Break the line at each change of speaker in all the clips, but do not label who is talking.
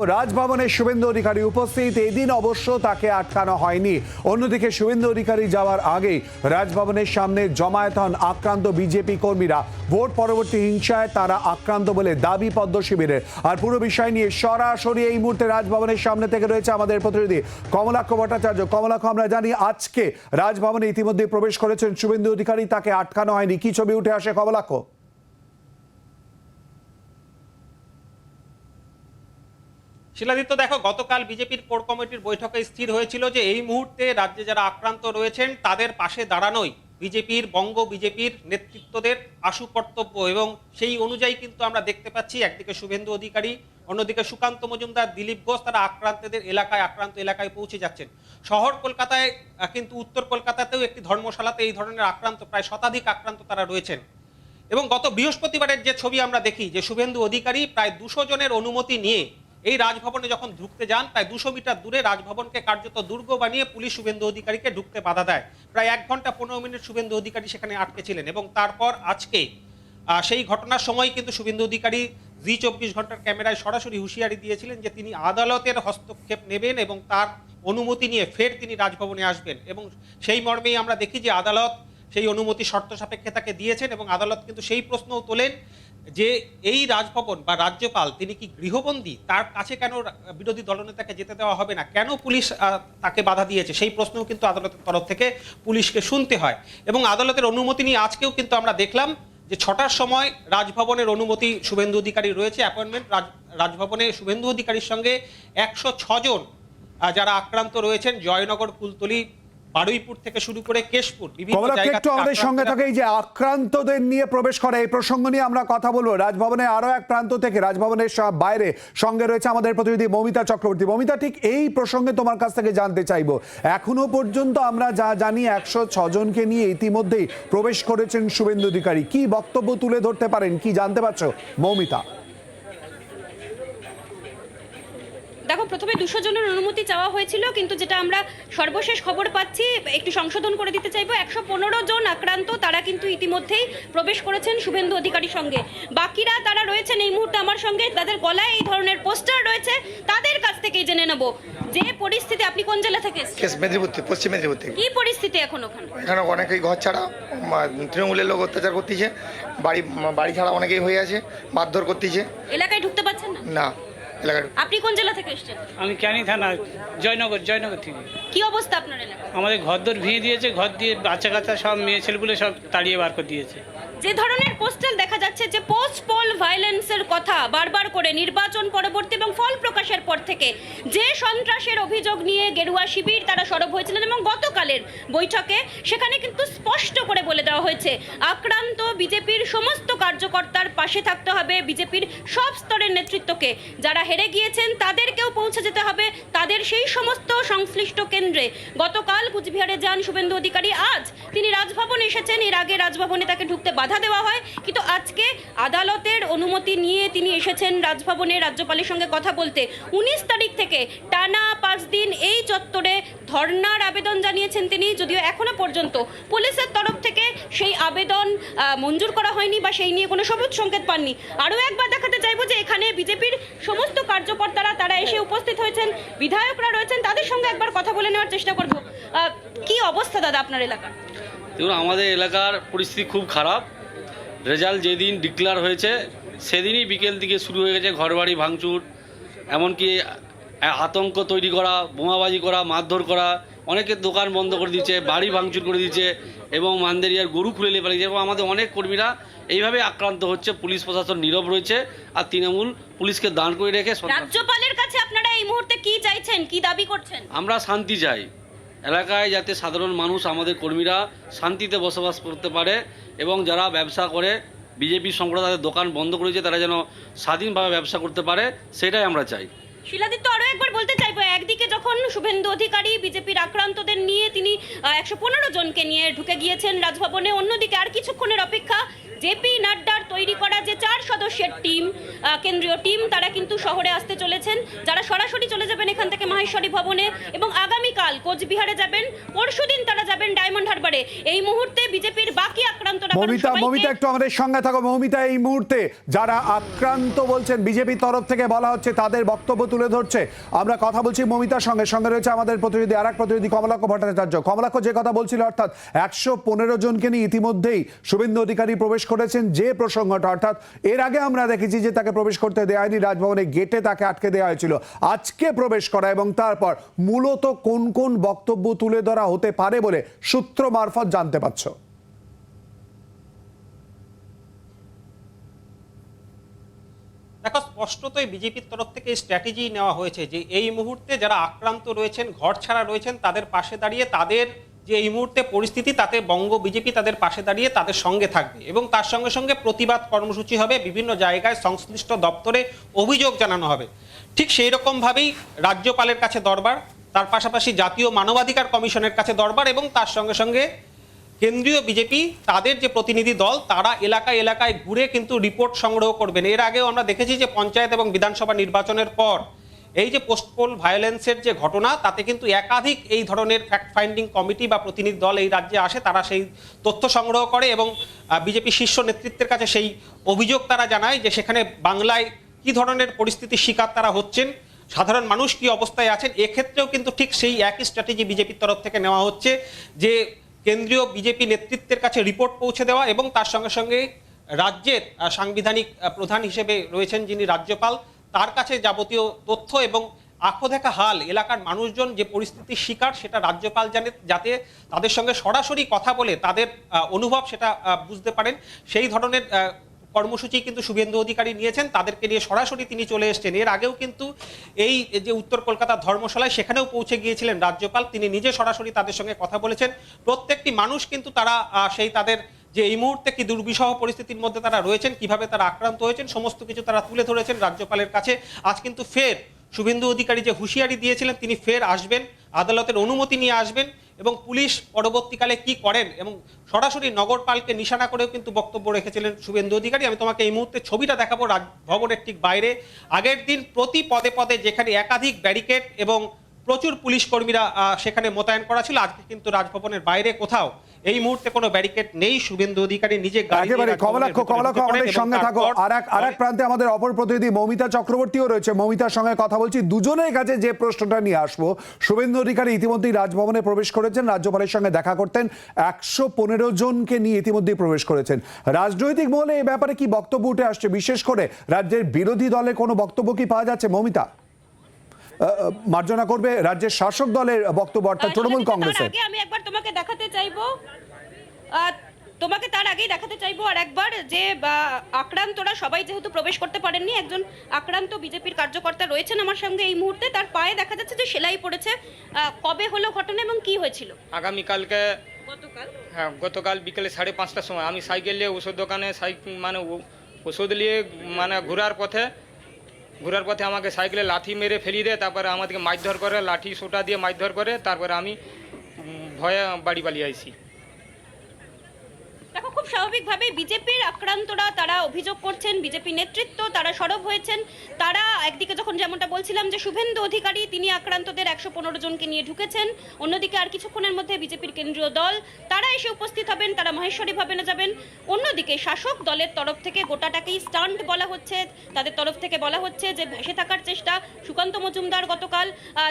রাজভবনে শুভেন্দু অধিকারী উপস্থিত। এদিন অবশ্য তাকে আটকানো হয়নি। অন্যদিকে শুভেন্দু অধিকারী যাওয়ার আগেই রাজভবনের সামনে জমায়েত হন আক্রান্ত বিজেপি কর্মীরা। ভোট পরবর্তী হিংসায় তারা আক্রান্ত বলে দাবি পদ্ম শিবিরের আর পুরো বিষয় নিয়ে সরাসরি এই মুহূর্তে রাজভবনের সামনে থেকে রয়েছে আমাদের প্রতিনিধি কমলাক্ষ ভট্টাচার্য। কমলাক্ষ, আমরা জানি আজকে রাজভবনে ইতিমধ্যে প্রবেশ করেছেন শুভেন্দু অধিকারী, তাকে আটকানো হয়নি। কি ছবি উঠে আসে কমলাক্ষ?
শিলাদিত্য, দেখো, গতকাল বিজেপির কোর কমিটির বৈঠকে স্থির হয়েছিল যে এই মুহূর্তে রাজ্যে যারা আক্রান্ত রয়েছেন, তাদের পাশে দাঁড়ানোই বিজেপির, বঙ্গ বিজেপির নেতৃত্বদের আশু কর্তব্য এবং সেই অনুযায়ী কিন্তু আমরা দেখতে পাচ্ছি, একদিকে শুভেন্দু অধিকারী, অন্যদিকে সুকান্ত মজুমদার, দিলীপ ঘোষ, তারা আক্রান্তদের এলাকায়, আক্রান্ত এলাকায় পৌঁছে যাচ্ছেন। শহর কলকাতায় কিন্তু উত্তর কলকাতাতেও একটি ধর্মশালাতে এই ধরনের আক্রান্ত, প্রায় শতাধিক আক্রান্ত তারা রয়েছেন। এবং গত বৃহস্পতিবারের যে ছবি আমরা দেখি, যে শুভেন্দু অধিকারী প্রায় দুশো জনের অনুমতি নিয়ে এই রাজভবনে যখন ঢুকতে যান, প্রায় দুশো মিটার দূরে রাজভবনকে কার্যত দুর্গ বানিয়ে পুলিশ শুভেন্দু অধিকারীকে ঢুকতে বাধা দেয়। প্রায় এক ঘণ্টা পনেরো মিনিট শুভেন্দু অধিকারী সেখানে আটকে ছিলেন এবং তারপর আজকে সেই ঘটনার সময় কিন্তু শুভেন্দু অধিকারী জি চব্বিশ ঘণ্টার ক্যামেরায় সরাসরি হুঁশিয়ারি দিয়েছিলেন যে তিনি আদালতের হস্তক্ষেপ নেবেন এবং তার অনুমতি নিয়ে ফের তিনি রাজভবনে আসবেন এবং সেই মর্মেই আমরা দেখি যে আদালত সেই অনুমতি শর্ত সাপেক্ষে তাকে দিয়েছেন এবং আদালত কিন্তু সেই প্রশ্নও তোলেন যে এই রাজভবন বা রাজ্যপাল, তিনি কি গৃহবন্দী? তার কাছে কেন বিরোধী দলনেতাকে যেতে দেওয়া হবে না? কেন পুলিশ তাকে বাধা দিয়েছে? সেই প্রশ্নও কিন্তু আদালতের তরফ থেকে পুলিশকে শুনতে হয়। এবং আদালতের অনুমতি নিয়ে আজকেও কিন্তু আমরা দেখলাম যে ছটার সময় রাজভবনের অনুমতি শুভেন্দু অধিকারী রয়েছে। অ্যাপয়েন্টমেন্ট রাজভবনে শুভেন্দু অধিকারীর সঙ্গে একশো ছজন যারা আক্রান্ত রয়েছেন। জয়নগর, কুলতলি বারুইপুর থেকে শুরু করে কেশপুর বিভিন্ন
একটু আমাদের সঙ্গে থাকে এই যে আক্রান্তদের নিয়ে প্রবেশ করে এই প্রসঙ্গ নিয়ে আমরা কথা বলব। রাজভবনের আরও এক প্রান্ত থেকে রাজভবনের বাইরে সঙ্গে রয়েছে আমাদের প্রতিনিধি মমিতা চক্রবর্তী। মমিতা ঠিক এই প্রসঙ্গে তোমার কাছ থেকে জানতে চাইব। এখনও পর্যন্ত আমরা যা জানি একশো জনকে নিয়ে ইতিমধ্যেই প্রবেশ করেছেন শুভেন্দু অধিকারী। কি বক্তব্য তুলে ধরতে পারেন? কি জানতে পারছ? মৌমিতা।
দেখো প্রথমে দুশো জনের অনুমতি চাওয়া হয়েছিল কিন্তু যেটা আমরা সর্বশেষ খবর পাচ্ছি একটু সংশোধন করে দিতে চাইব একশো পনেরো জন আক্রান্ত তারা কিন্তু ইতিমধ্যেই প্রবেশ করেছেন শুভেন্দু অধিকারীর সঙ্গে। বাকিরা তারা রয়েছেন এই মুহূর্তে আমার সঙ্গে তাদের গলায় এই ধরনের পোস্টার রয়েছে তাদের কাছ থেকেই জেনে নেব। যে পরিস্থিতি আপনি কোন জেলা থেকে
মেদিনীপুর থেকে পশ্চিম মেদিনীপুর থেকে।
কি পরিস্থিতি এখন ওখানে?
এখানে অনেকেই ঘর ছাড়া তৃণমূলের লোক অত্যাচার করতেছে বাড়ি বাড়ি ছাড়া অনেকেই হয়ে আছে মারধর করতেছে।
এলাকায় ঢুকতে পারছেন না?
না।
আপনি কোন জেলা থেকে এসেছেন?
আমি ক্যানি থানা জয়নগর জয়নগর থেকে।
কি অবস্থা আপনার এলাকায়?
আমাদের ঘর দর ভেঙে দিয়েছে ঘর দিয়ে বাচ্চা কাচ্চা সব মেয়ে ছেলেগুলো সব তাড়িয়ে বার করে দিয়েছে।
যে ধরনের পোস্টাল দেখা যাচ্ছে যে পোস্ট পোল ভায়োলেন্সের কথা বারবার করে নির্বাচন পরবর্তী এবং ফল প্রকাশের পর থেকে যে সন্ত্রাসের অভিযোগ নিয়ে গেরুয়া শিবির তারা সরব হয়েছিলেন এবং গতকালের বৈঠকে সেখানে কিন্তু স্পষ্ট করে বলে দেওয়া হয়েছে, আক্রান্ত বিজেপির সমস্ত কার্যকর্তার পাশে থাকতে হবে, বিজেপির সব স্তরের নেতৃত্বকে। যারা হেরে গিয়েছেন তাদেরকেও পৌঁছে যেতে হবে, তাদের সেই সমস্ত সংশ্লিষ্ট কেন্দ্রে। গতকাল কুচবিহারে যান শুভেন্দু অধিকারী, আজ তিনি রাজভবনে এসেছেন। এর আগে রাজভবনে তাকে ঢুকতে বাধা দেওয়া হয়। কিন্তু আজকে আদালতের অনুমতি নিয়ে তিনি এসেছেন রাজভবনে রাজ্যপালের সঙ্গে কথা বলতে। উনিশ তারিখ থেকে টানা পাঁচ দিন এই চত্বরে ধর্নার আবেদন জানিয়েছেন তিনি। যদিও এখনও পর্যন্ত পুলিশের তরফ থেকে সেই আবেদন মঞ্জুর করা হয়নি বা সেই নিয়ে কোনো সবুজ সংকেত পাননি। আরও একবার দেখাতে চাইব যে এখানে বিজেপির সমস্ত কার্যকর্তারা তারা এসে উপস্থিত হয়েছেন। বিধায়করা রয়েছেন, তাদের সঙ্গে একবার কথা বলে নেওয়ার চেষ্টা করব। কি অবস্থা দাদা আপনার এলাকার?
দেখুন আমাদের এলাকার পরিস্থিতি খুব খারাপ। রেজাল্ট যেদিন ডিক্লার হয়েছে সেদিনই বিকেল দিকে শুরু হয়ে গেছে ঘরবাড়ি ভাঙচুর এমনকি আতঙ্ক তৈরি করা বোমাবাজি করা মারধর করা অনেকে দোকান বন্ধ করে দিচ্ছে বাড়ি ভাঙচুর করে দিচ্ছে এবং মান্দেরিয়ার গরু খুলে নিয়ে পালিয়েছে এবং আমাদের অনেক কর্মীরা এইভাবে আক্রান্ত হচ্ছে। পুলিশ প্রশাসন নীরব রয়েছে আর তৃণমূল পুলিশকে দান করে রেখে
রাজ্যপালের কাছে আপনারা এই মুহূর্তে কি চাইছেন কি দাবি করছেন?
আমরা শান্তি চাই। এলাকায় যাতে সাধারণ মানুষ, আমাদের কর্মীরা শান্তিতে বসবাস করতে পারে এবং যারা ব্যবসা করে, বিজেপি তাদের দোকান বন্ধ করেছে, তারা যেন স্বাধীনভাবে ব্যবসা করতে পারে, সেটাই আমরা চাই।
শিলাদিত্য আরও একবার বলতে চাইব, একদিকে যখন শুভেন্দু অধিকারী বিজেপির আক্রান্তদের নিয়ে তিনি একশো পনেরো জনকে নিয়ে ঢুকে গিয়েছেন রাজভবনে, অন্যদিকে আর কিছুক্ষণের অপেক্ষা জেপি নাড্ডার তৈরি করা যে চার সদস্যের টিম কেন্দ্রীয় টিম তারা কিন্তু শহরে আসতে চলেছেন। যারা সরাসরি চলে যাবেন এখান থেকে মাহেশ্বরী ভবনে এবং আগামীকাল কোচবিহারে যাবেন পরশুদিন তারা যাবেন ডায়মন্ড হারবারে। এই মুহূর্তে বিজেপির বাকি আক্রান্তরা কারণ
মমিতা মমিতা একটু আমাদের সঙ্গে থাকো। মমিতা এই মুহূর্তে যারা আক্রান্ত বলছেন বিজেপির তরফ থেকে বলা হচ্ছে তাদের বক্তব্য তুলে ধরছে। আমরা কথা বলছি মমিতার সঙ্গে। সঙ্গে রয়েছে আমাদের প্রতিনিধি আর এক প্রতিনিধি কমলাক্ষ ভট্টাচার্য। কমলাক্ষ যে কথা বলছিল অর্থাৎ একশো পনেরো জনকে নিয়ে ইতিমধ্যেই শুভেন্দু অধিকারী প্রবেশ করেছেন যে প্রসঙ্গটা, অর্থাৎ এর আগে আমরা দেখেছি যে তাকে প্রবেশ করতে দেওয়া হয়নি রাজভবনের গেটে তাকে আটকে দেওয়া হয়েছিল। আজকে প্রবেশ করা এবং তারপর মূলত কোন কোন বক্তব্য তুলে ধরা হতে পারে বলে সূত্র মারফত জানতে পারছ
দেখো, স্পষ্টতই বিজেপির তরফ থেকে স্ট্র্যাটেজি নেওয়া হয়েছে যে এই মুহূর্তে যারা আক্রান্ত রয়েছেন, ঘর ছাড়া রয়েছেন, তাদের পাশে দাঁড়িয়ে তাদের যে এই মুহূর্তে পরিস্থিতি, তাতে বঙ্গ বিজেপি তাদের পাশে দাঁড়িয়ে তাদের সঙ্গে থাকবে এবং তার সঙ্গে সঙ্গে প্রতিবাদ কর্মসূচি হবে, বিভিন্ন জায়গায় সংশ্লিষ্ট দপ্তরে অভিযোগ জানানো হবে। ঠিক সেই রকমভাবেই রাজ্যপালের কাছে দরবার, তার পাশাপাশি জাতীয় মানবাধিকার কমিশনের কাছে দরবার এবং তার সঙ্গে সঙ্গে কেন্দ্রীয় বিজেপি, তাদের যে প্রতিনিধি দল, তারা এলাকায় এলাকায় ঘুরে কিন্তু রিপোর্ট সংগ্রহ করবেন। এর আগেও আমরা দেখেছি যে পঞ্চায়েত এবং বিধানসভা নির্বাচনের পর এই যে পোস্টপোল ভায়োলেন্সের যে ঘটনা, তাতে কিন্তু একাধিক এই ধরনের ফ্যাক্ট ফাইন্ডিং কমিটি বা প্রতিনিধি দল এই রাজ্যে আসে, তারা সেই তথ্য সংগ্রহ করে এবং বিজেপি শীর্ষ নেতৃত্বের কাছে সেই অভিযোগ তারা জানায় যে সেখানে বাংলায় কি ধরনের পরিস্থিতির শিকার তারা হচ্ছেন, সাধারণ মানুষ কি অবস্থায় আছেন, এক্ষেত্রেও কিন্তু ঠিক সেই একই স্ট্র্যাটেজি বিজেপির তরফ থেকে নেওয়া হচ্ছে যে কেন্দ্রীয় বিজেপি নেতৃত্বের কাছে রিপোর্ট পৌঁছে দেওয়া এবং তার সঙ্গে সঙ্গে রাজ্যের সাংবিধানিক প্রধান হিসেবে রয়েছেন যিনি রাজ্যপাল তার কাছে যাবতীয় তথ্য এবং আঁখো দেখা হাল, এলাকার মানুষজন যে পরিস্থিতির শিকার, সেটা রাজ্যপাল জানে, যাতে তাদের সঙ্গে সরাসরি কথা বলে তাদের অনুভব সেটা বুঝতে পারেন। সেই ধরনের কর্মসূচি কিন্তু শুভেন্দু অধিকারী নিয়েছেন। তাদেরকে নিয়ে সরাসরি তিনি চলে এসেছেন। এর আগেও কিন্তু এই যে উত্তর কলকাতার ধর্মশালায় সেখানেও পৌঁছে গিয়েছিলেন রাজ্যপাল। তিনি নিজে সরাসরি তাদের সঙ্গে কথা বলেছেন। প্রত্যেকটি মানুষ কিন্তু তারা সেই তাদের যে এই মুহূর্তে কি দুর্বিষহ পরিস্থিতির মধ্যে তারা রয়েছেন, কীভাবে তারা আক্রান্ত হয়েছেন, সমস্ত কিছু তারা তুলে ধরেছেন রাজ্যপালের কাছে। আজ কিন্তু ফের শুভেন্দু অধিকারী যে হুঁশিয়ারি দিয়েছিলেন, তিনি ফের আসবেন, আদালতের অনুমতি নিয়ে আসবেন এবং পুলিশ পরবর্তীকালে কি করেন এবং সরাসরি নগরপালকে নিশানা করেও কিন্তু বক্তব্য রেখেছিলেন শুভেন্দু অধিকারী। আমি তোমাকে এই মুহূর্তে ছবিটা দেখাবো রাজভবনের ঠিক বাইরে। আগের দিন প্রতি পদে পদে যেখানে একাধিক ব্যারিকেড এবং প্রচুর পুলিশ কর্মীরা সেখানে মোতায়েন করা ছিল, আজকে কিন্তু রাজভবনের বাইরে কোথাও। এই মুহূর্তে কোনো ব্যারিকেড নেই শুভেন্দু অধিকারী নিজে গাড়ি
একেবারে কমলাক্ষ কমলাক্ষ আমাদের সঙ্গে থাকো। আর এক আর এক প্রান্তে আমাদের অপর প্রতিনিধি মৌমিতা চক্রবর্তীও রয়েছে। মৌমিতার সঙ্গে কথা বলছি। দুজনের কাছে যে প্রশ্নটা নিয়ে আসব শুভেন্দু অধিকারী ইতিমধ্যেই রাজভবনে প্রবেশ করেছেন। রাজ্যপালের সঙ্গে দেখা করতেন। একশো পনেরো জনকে নিয়ে ইতিমধ্যেই প্রবেশ করেছেন। রাজনৈতিক মহলে এই ব্যাপারে কি বক্তব্য উঠে আসছে? বিশেষ করে রাজ্যের বিরোধী দলে কোনো বক্তব্য কি পাওয়া যাচ্ছে? মৌমিতা। মার্জনা করবে রাজ্যের শাসক দলের বক্তব্য অর্থাৎ তৃণমূল কংগ্রেসের।
আমি একবার তোমাকে দেখাতে চাইব। তোমাকে তার আগেই দেখাতে চাইব আর একবার যে বা, আক্রান্তরা সবাই যেহেতু প্রবেশ করতে পারেননি একজন আক্রান্ত বিজেপির কার্যকর্তা রয়েছেন আমার সঙ্গে এই মুহূর্তে তার পায়ে দেখা যাচ্ছে যে সেলাই পড়েছে। আহ, কবে হলো ঘটনা এবং কি হয়েছিল?
আগামীকালকে
গতকাল?
হ্যাঁ গতকাল বিকেলে সাড়ে পাঁচটার সময়। আমি সাইকেল নিয়ে ওষুধ দোকানে সাইকেল মানে ওষুধ নিয়ে মানে ঘোরার পথে ঘোরার পথে আমাকে সাইকেলে লাঠি মেরে ফেলিয়ে দেয়, তারপরে আমাদেরকে মারধর করে, লাঠি, সোটা দিয়ে মারধর করে, তারপরে আমি ভয়ে বাড়ি পালিয়ে
দেখো স্বাভাবিকভাবে বিজেপির আক্রান্তরা তারা অভিযোগ করছেন, বিজেপি নেতৃত্ব তারা সরব হয়েছেন। তারা একদিকে যখন যেমনটা বলছিলাম যে শুভেন্দু অধিকারী, তিনি আক্রান্তদের একশো পনেরো জনকে নিয়ে ঢুকেছেন। অন্যদিকে আর কিছুক্ষণের মধ্যে বিজেপির কেন্দ্রীয় দল, তারা এসে উপস্থিত হবেন, তারা মহেশ্বরী ভবনে যাবেন। অন্যদিকে শাসক দলের তরফ থেকে গোটাটাকেই স্টান্ট বলা হচ্ছে, তাদের তরফ থেকে বলা হচ্ছে যে ভেসে থাকার চেষ্টা সুকান্ত মজুমদার গতকাল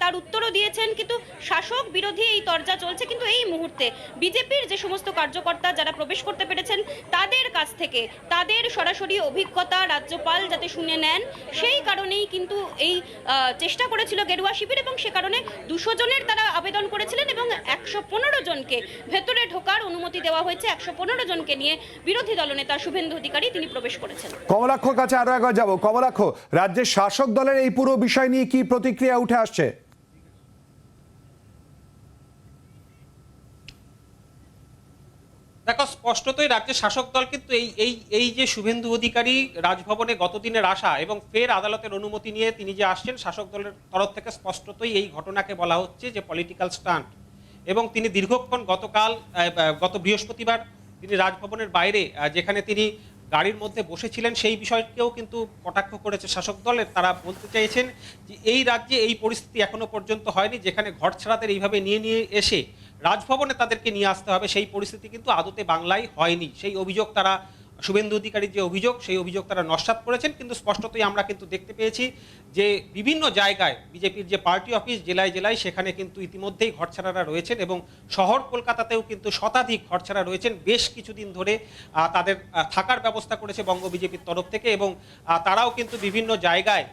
তার উত্তরও দিয়েছেন। কিন্তু শাসক বিরোধী এই তরজা চলছে কিন্তু এই মুহূর্তে বিজেপির যে সমস্ত কার্যকর্তা যারা প্রবেশ করতে পেরেছেন তাদের কাছ থেকে। তাদের সরাসরি অভিজ্ঞতা রাজ্যপাল যাতে শুনে নেন, সেই কারণেই কিন্তু এই চেষ্টা করেছিল গেরুয়া শিবির এবং সে কারণে দুশো জনের তারা আবেদন করেছিলেন এবং একশো পনেরো জনকে ভেতরে ঢোকার অনুমতি দেওয়া হয়েছে। একশো পনেরো জনকে নিয়ে বিরোধী দলনেতা শুভেন্দু অধিকারী তিনি প্রবেশ করেছেন।
কমলাক্ষর কাছে আরও একবার যাব। কমলাক্ষ, রাজ্যের শাসক দলের এই পুরো বিষয় নিয়ে কি প্রতিক্রিয়া উঠে আসছে
দেখো স্পষ্টতই রাজ্যের শাসক দল কিন্তু এই এই এই যে শুভেন্দু অধিকারী রাজভবনে গতদিনের আসা এবং ফের আদালতের অনুমতি নিয়ে তিনি যে আসছেন, শাসক দলের তরফ থেকে স্পষ্টতই এই ঘটনাকে বলা হচ্ছে যে পলিটিক্যাল স্টান্ট এবং তিনি দীর্ঘক্ষণ গতকাল গত বৃহস্পতিবার তিনি রাজভবনের বাইরে যেখানে তিনি গাড়ির মধ্যে বসেছিলেন, সেই বিষয়কেও কিন্তু কটাক্ষ করেছে শাসক দলের তারা বলতে চাইছেন যে এই রাজ্যে এই পরিস্থিতি এখনও পর্যন্ত হয়নি, যেখানে ঘর ছাড়াদের এইভাবে নিয়ে নিয়ে এসে রাজভবনে তাদেরকে নিয়ে আসতে হবে। সেই পরিস্থিতি কিন্তু আদতে বাংলায় হয়নি। সেই অভিযোগ তারা, শুভেন্দু অধিকারীর যে অভিযোগ, সেই অভিযোগ তারা নস্বাত করেছেন। কিন্তু স্পষ্টতই আমরা কিন্তু দেখতে পেয়েছি যে বিভিন্ন জায়গায় বিজেপির যে পার্টি অফিস, জেলায় জেলায় সেখানে কিন্তু ইতিমধ্যেই ঘরছাড়ারা রয়েছেন এবং শহর কলকাতাতেও কিন্তু শতাধিক ঘরছাড়া রয়েছেন। বেশ কিছুদিন ধরে তাদের থাকার ব্যবস্থা করেছে বঙ্গ বিজেপির তরফ থেকে এবং তারাও কিন্তু বিভিন্ন জায়গায়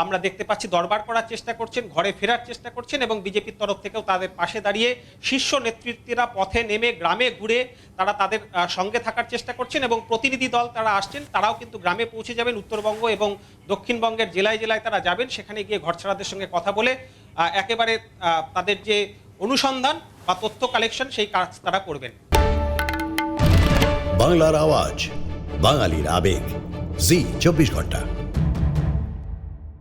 আমরা দেখতে পাচ্ছি দরবার করার চেষ্টা করছেন, ঘরে ফেরার চেষ্টা করছেন এবং বিজেপির তরফ থেকেও তাদের পাশে দাঁড়িয়ে শীর্ষ নেতৃত্বেরা পথে নেমে, গ্রামে ঘুরে তারা তাদের সঙ্গে থাকার চেষ্টা করছেন এবং প্রতিনিধি দল তারা আসছেন, তারাও কিন্তু গ্রামে পৌঁছে যাবেন উত্তরবঙ্গ এবং দক্ষিণবঙ্গের জেলায় জেলায় তারা যাবেন, সেখানে গিয়ে ঘরছাড়াদের সঙ্গে কথা বলে একেবারে তাদের যে অনুসন্ধান বা তথ্য কালেকশন সেই কাজ তারা করবেন।
বাংলার আওয়াজ, বাঙালির আবেগ, জি, চব্বিশ ঘণ্টা।